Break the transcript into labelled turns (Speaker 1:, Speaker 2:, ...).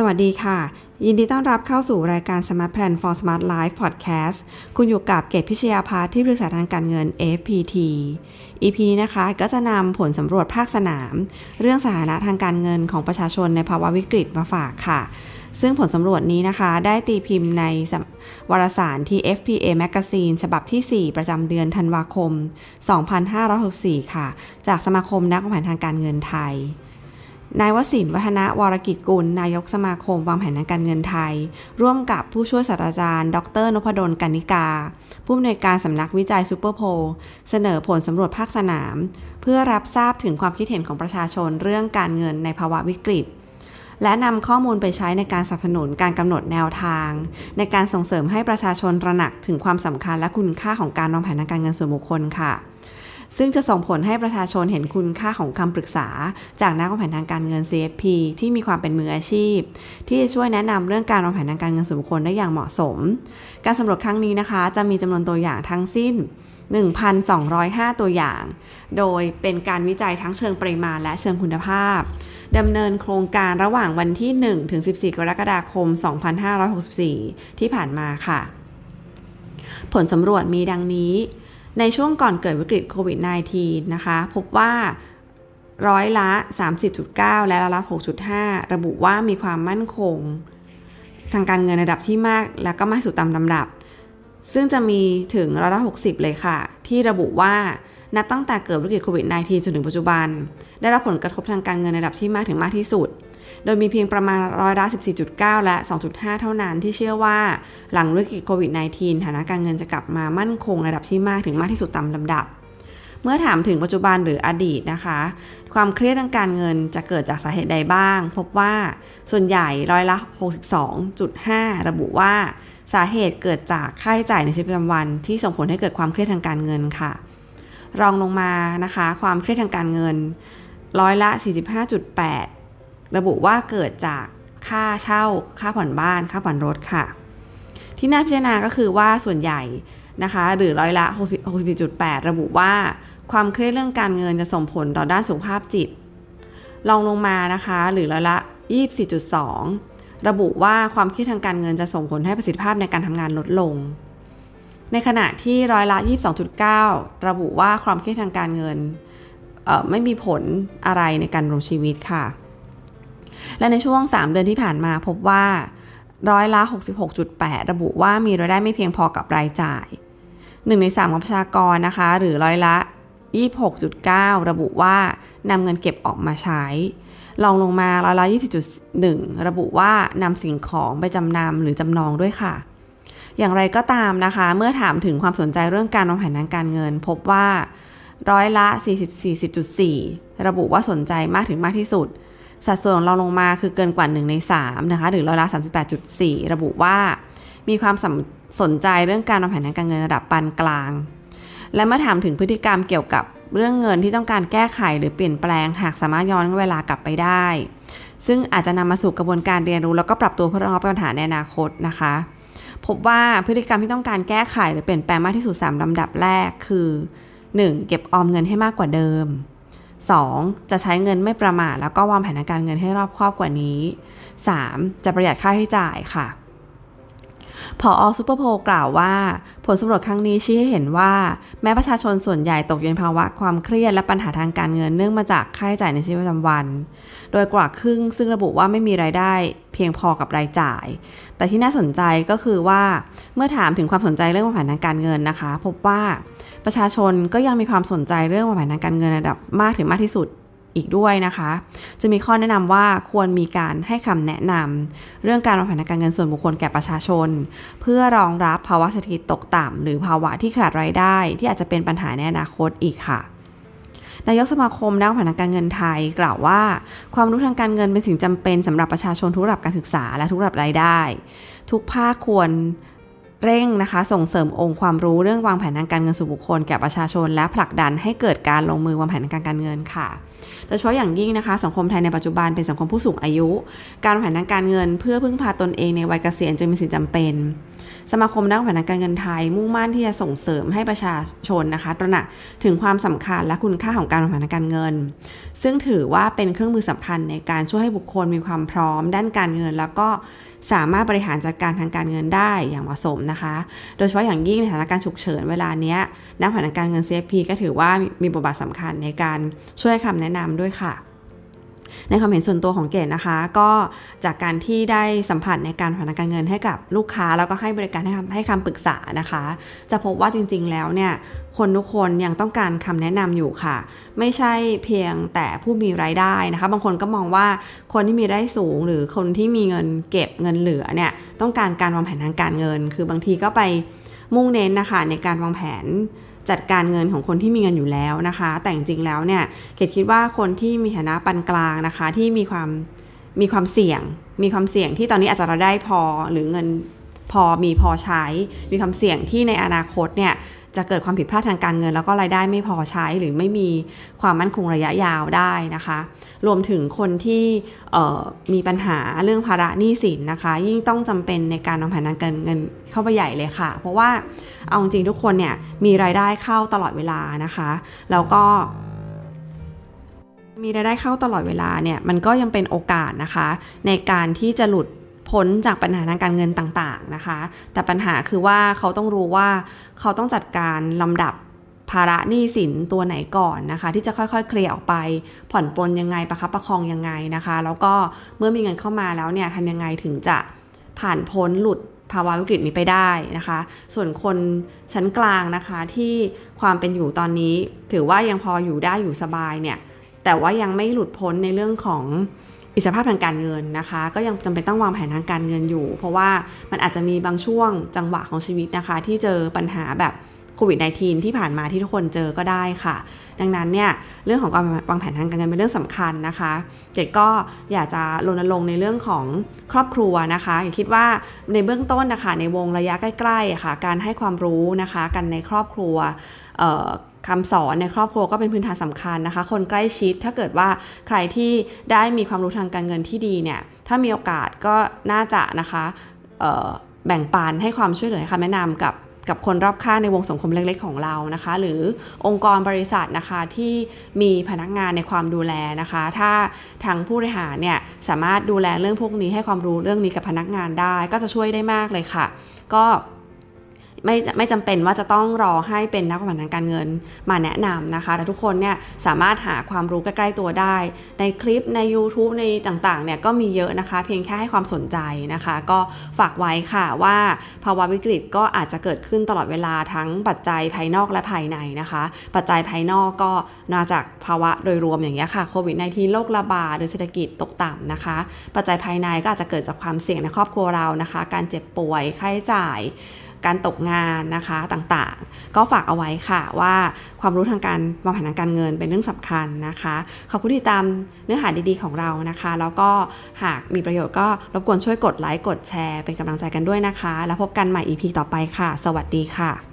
Speaker 1: สวัสดีค่ะ ยินดีต้อนรับเข้าสู่รายการ Smart Plan for Smart Life Podcast คุณอยู่กับเกตพิชยาภาที่บริษัททางการเงิน FPT EP นี้นะคะก็จะนำผลสำรวจภาคสนาม เรื่องสถานะทางการเงินของประชาชนในภาวะวิกฤตมาฝากค่ะ ซึ่งผลสำรวจนี้นะคะ ได้ตีพิมพ์ในวารสารที่ FPA Magazine ฉบับที่ 4 ประจำเดือนธันวาคม 2564 ค่ะ จากสมาคมนักวางแผนทางการเงินไทย นายวสินวัฒนวรกิจกุล นายกสมาคมวางแผนทางการเงินไทย ร่วมกับผู้ช่วยศาสตราจารย์ ดรนพดลกนิกา ผู้อำนวยการสำนักวิจัยซูเปอร์โพลเสนอผลสำรวจภาคสนาม เพื่อรับทราบถึงความคิดเห็นของประชาชนเรื่องการเงินในภาวะวิกฤต และนำข้อมูลไปใช้ในการสนับสนุนการกำหนดแนวทาง ในการส่งเสริมให้ประชาชนตระหนักถึงความสำคัญและคุณค่าของการวางแผนทางการเงินส่วนบุคคลค่ะ ซึ่งจะส่งผลให้ประชาชนเห็นคุณค่าของคำปรึกษา จากนักวางแผนทางการเงิน CFP ที่มีความเป็นมืออาชีพ ที่จะช่วยแนะนำเรื่องการวางแผนทางการเงินส่วนบุคคลได้อย่างเหมาะสม การสำรวจครั้งนี้นะคะ จะมีจำนวนตัวอย่างทั้งสิ้น 1,205 ตัวอย่าง โดยเป็นการวิจัยทั้งเชิงปริมาณและเชิงคุณภาพดำเนินโครงการระหว่างวันที่ 1 ถึง 14 กรกฎาคม 2564 ที่ผ่านมาค่ะ ผลสำรวจมีดังนี้ ในช่วงก่อนเกิดวิกฤตโควิด -19 นะคะ พบว่าร้อยละ 30.9 และร้อยละ 6.5 ระบุว่ามีความมั่นคง ทางการเงินระดับที่มาก และก็มากสุดตามลำดับ ซึ่งจะมีถึงร้อยละ 60 เลยค่ะ ที่ระบุว่านับตั้งแต่เกิดวิกฤตโควิด -19 จนถึงปัจจุบัน ได้รับผลกระทบทางการเงินในระดับที่มากถึงมากที่สุด โดยมีเพียงประมาณร้อยละ 14.9 และ 2.5 เท่านั้นที่เชื่อว่าหลังวิกฤตโควิด -19 ฐานะการเงินจะกลับมามั่นคงระดับที่มากถึงมากที่สุดตามลำดับ เมื่อถามถึงปัจจุบันหรืออดีตนะคะ ความเครียดทางการเงินจะเกิดจากสาเหตุใดบ้าง พบว่าส่วนใหญ่ร้อยละ 62.5 ระบุว่าสาเหตุเกิดจากค่าใช้จ่ายในชีวิตประจำวัน ที่ส่งผลให้เกิดความเครียดทางการเงินค่ะ รองลงมานะคะ ความเครียดทางการเงิน ร้อยละ 45.8 ระบุว่าเกิดจากค่าเช่า ค่าผ่อนบ้าน ค่าผ่อนรถค่ะ ที่น่าพิจารณาก็คือว่าส่วนใหญ่นะคะ หรือร้อยละ 64.8 ระบุว่า ความเครียดเรื่องการเงินจะส่งผลต่อด้านสุขภาพจิต ลองลงมานะคะ หรือร้อยละ 24.2 ระบุว่าความเครียดทางการเงินจะส่งผลให้ประสิทธิภาพในการทำงานลดลง ในขณะที่ร้อยละ 22.9 ระบุว่าความเครียดทางการเงินไม่มีผลอะไรในการดำรงชีวิตค่ะ และในช่วง 3 เดือนที่ผ่านมาพบว่าร้อยละ 66.8 ระบุว่ามีรายได้ไม่เพียงพอกับรายจ่าย 1 ใน 3 ของประชากรนะคะ หรือร้อยละ 26.9 ระบุว่านำเงินเก็บออกมาใช้ ลองลงมาร้อยละ 20.1 ระบุว่านำสิ่งของไปจำนำหรือจำนองด้วยค่ะ อย่างไรก็ตามนะคะ เมื่อถามถึงความสนใจเรื่องการวางแผนทางการเงิน พบว่าร้อยละ44.4ระบุว่าสนใจมากถึงมากที่สุด สัดส่วนของเราลงมาคือเกินกว่า 1 ใน3นะคะหรือร้อยละ38.4 ระบุว่า มีความสนใจเรื่องการวางแผนทางการเงินระดับปานกลาง และเมื่อถามถึงพฤติกรรมเกี่ยวกับเรื่องเงินที่ต้องการแก้ไขหรือเปลี่ยนแปลงหากสามารถย้อนเวลากลับไปได้ ซึ่งอาจจะนำมาสู่กระบวนการเรียนรู้ แล้วก็ปรับตัวเพื่อรองรับปัญหาในอนาคตนะคะ พบว่าพฤติกรรมที่ต้องการแก้ไขหรือเปลี่ยนแปลงมากที่สุด 3ลำดับแรกคือ 1. เก็บออมเงินให้มากกว่าเดิม 2. จะใช้เงินไม่ประมาทแล้วก็วางแผนการเงินให้รอบคอบกว่านี้ 3. จะประหยัดค่าใช้จ่ายค่ะ พออซูเปอร์โพกล่าวว่า ผลสำรวจครั้งนี้ชี้ให้เห็นว่า แม้ประชาชนส่วนใหญ่ตกอยู่ในภาวะความเครียดและปัญหาทางการเงินเนื่องมาจากค่าใช้จ่ายในชีวิตประจำวัน โดยกว่าครึ่งซึ่งระบุว่าไม่มีรายได้เพียงพอกับรายจ่าย แต่ที่น่าสนใจก็คือว่าเมื่อถามถึงความสนใจเรื่องวางแผนทางการเงินนะคะ พบว่าประชาชนก็ยังมีความสนใจเรื่องวางแผนทางการเงินระดับมากถึงมากที่สุด อีกด้วยนะคะ จะมีข้อแนะนำว่าควรมีการให้คำแนะนำเรื่องการวางแผนการเงินส่วนบุคคลแก่ประชาชน เพื่อรองรับภาวะเศรษฐกิจตกต่ำหรือภาวะที่ขาดรายได้ ที่อาจจะเป็นปัญหาในอนาคตอีกค่ะนายกสมาคมนักวางแผนทางการเงินไทยกล่าวว่า ความรู้ทางการเงินเป็นสิ่งจำเป็นสำหรับประชาชนทุกระดับการศึกษาและทุกระดับรายได้ ทุกภาคควร เร่งนะคะส่งเสริมองค์ความรู้เรื่องวางแผนทางการเงินส่วนบุคคล แก่ประชาชน และผลักดันให้เกิดการลงมือวางแผนทางการเงินค่ะ โดยเฉพาะอย่างยิ่งนะคะ สังคมไทยในปัจจุบันเป็นสังคมผู้สูงอายุ การวางแผนทางการเงิน เพื่อพึ่งพาตนเองในวัยเกษียณจึงเป็นสิ่งจำเป็น สมาคมนักวางแผนทางการเงินไทย มุ่งมั่นที่จะส่งเสริมให้ประชาชนนะคะ ตระหนักถึงความสำคัญและคุณค่าของการวางแผนทางการเงิน ซึ่งถือว่าเป็นเครื่องมือสำคัญในการช่วยให้บุคคลมีความพร้อม ด้านการเงิน แล้วก็ สามารถบริหารจัดการทางการเงินได้อย่างเหมาะสมนะคะ โดยเฉพาะอย่างยิ่งในสถานการณ์ฉุกเฉินเวลาเนี้ยนักผนทานการเงิน CFP ก็ถือว่ามีบทบาทสำคัญในการช่วยคำแนะนำด้วยค่ะ ในความเห็นส่วนตัวของเกดนะคะ ก็จากการที่ได้สัมผัสในการผ่านการเงินให้กับลูกค้า แล้วก็ให้บริการให้คำให้คำปรึกษานะคะ จะพบว่าจริง ๆ แล้วเนี่ยคนทุกคนยังต้องการคำแนะนำอยู่ค่ะ ไม่ใช่เพียงแต่ผู้มีรายได้นะคะ บางคนก็มองว่าคนที่มีรายได้สูง หรือคนที่มีเงินเก็บเงินเหลือเนี่ยต้องการการวางแผนทางการเงิน คือบางทีก็ไปมุ่งเน้นนะคะในการวางแผน จัดการเงินของคนที่มีเงินอยู่แล้วนะคะ แต่จริงๆแล้วเนี่ยเกดคิดว่าคนที่มีฐานะปานกลางนะคะ ที่มีความมีความเสี่ยง มีความเสี่ยงที่ตอนนี้อาจจะราได้พอหรือเงินพอมีพอใช้ มีความเสี่ยงที่ในอนาคตเนี่ย จะเกิดความผิดพลาดทางการเงิน แล้วก็รายได้ไม่พอใช้หรือไม่มีความมั่นคงระยะยาวได้นะคะ รวมถึงคนที่มีปัญหาเรื่องภาระหนี้สินนะคะ ยิ่งต้องจำเป็นในการวางแผนทางการเงินเข้าไปใหญ่เลยค่ะ เพราะว่าเอาจริงทุกคนเนี่ยมีรายได้เข้าตลอดเวลานะคะ แล้วก็มีรายได้เข้าตลอดเวลาเนี่ยมันก็ยังเป็นโอกาสนะคะ ในการที่จะหลุด พ้นจากปัญหาทางการเงินต่างๆนะคะ แต่ปัญหาคือว่าเขาต้องรู้ว่าเขาต้องจัดการลำดับภาระหนี้สินตัวไหนก่อนนะคะ ที่จะค่อยๆ เคลียร์ออกไป ผ่อนปลนยังไงประคับประคองยังไงนะคะ แล้วก็เมื่อมีเงินเข้ามาแล้วเนี่ยทำยังไงถึงจะผ่านพ้นหลุดภาวะวิกฤตนี้ไปได้นะคะ ส่วนคนชั้นกลางนะคะที่ความเป็นอยู่ตอนนี้ ถือว่ายังพออยู่ได้อยู่สบายเนี่ยแต่ว่ายังไม่หลุดพ้นในเรื่องของ อิสรภาพทางการเงินนะคะ ก็ยังจำเป็นต้องวางแผนทางการเงินอยู่ เพราะว่ามันอาจจะมีบางช่วงจังหวะของชีวิตนะคะ ที่เจอปัญหาแบบโควิด -19 ที่ผ่านมาที่ทุกคนเจอก็ได้ค่ะ ดังนั้นเนี่ยเรื่องของการวางแผนทางการเงินเป็นเรื่องสำคัญนะคะเด็กก็อยากจะรณรงค์ในเรื่องของครอบครัวนะคะอย่าคิดว่าในเบื้องต้นนะคะในวงระยะใกล้ๆค่ะการให้ความรู้นะคะกันในครอบครัว คำสอนในครอบครัวก็เป็นพื้นฐานสำคัญนะคะ คนใกล้ชิดถ้าเกิดว่าใครที่ได้มีความรู้ทางการเงินที่ดีเนี่ยถ้ามีโอกาสก็น่าจะนะคะแบ่งปันให้ความช่วยเหลือคำแนะนำกับกับคนรอบข้างในวงสังคมเล็กๆของเรานะคะ หรือองค์กรบริษัทนะคะที่มีพนักงานในความดูแลนะคะ ถ้าทางผู้บริหารเนี่ยสามารถดูแลเรื่องพวกนี้ให้ความรู้เรื่องนี้กับพนักงานได้ ก็จะช่วยได้มากเลยค่ะ ก็ ไม่ไม่จำเป็นว่าจะต้องรอให้เป็นนักวางแผนทางการเงินมาแนะนำนะคะ แต่ทุกคนเนี่ยสามารถหาความรู้ใกล้ๆตัวได้ ในคลิปใน YouTube ในต่างๆเนี่ยก็มีเยอะนะคะ เพียงแค่ให้ความสนใจนะคะ ก็ฝากไว้ค่ะว่าภาวะวิกฤตก็อาจจะเกิดขึ้นตลอดเวลาทั้งปัจจัยภายนอกและภายในนะคะ ปัจจัยภายนอกก็มาจากภาวะโดยรวมอย่างเงี้ยค่ะโควิด -19 โรคระบาดหรือเศรษฐกิจตกต่ำนะคะ ปัจจัยภายในก็อาจจะเกิดจากความเสี่ยงในครอบครัวเรานะคะ การเจ็บป่วยค่าใช้จ่าย การตกงานนะคะต่างๆ ก็ฝากเอาไว้ค่ะว่าความรู้ทางการวางแผนทางการเงินเป็นเรื่องสำคัญนะคะขอบคุณที่ตามเนื้อหาดีๆของเรานะคะ แล้วก็หากมีประโยชน์ก็รบกวนช่วยกดไลค์กดแชร์ เป็นกำลังใจกันด้วยนะคะ แล้วพบกันใหม่ EP ต่อไปค่ะ สวัสดีค่ะ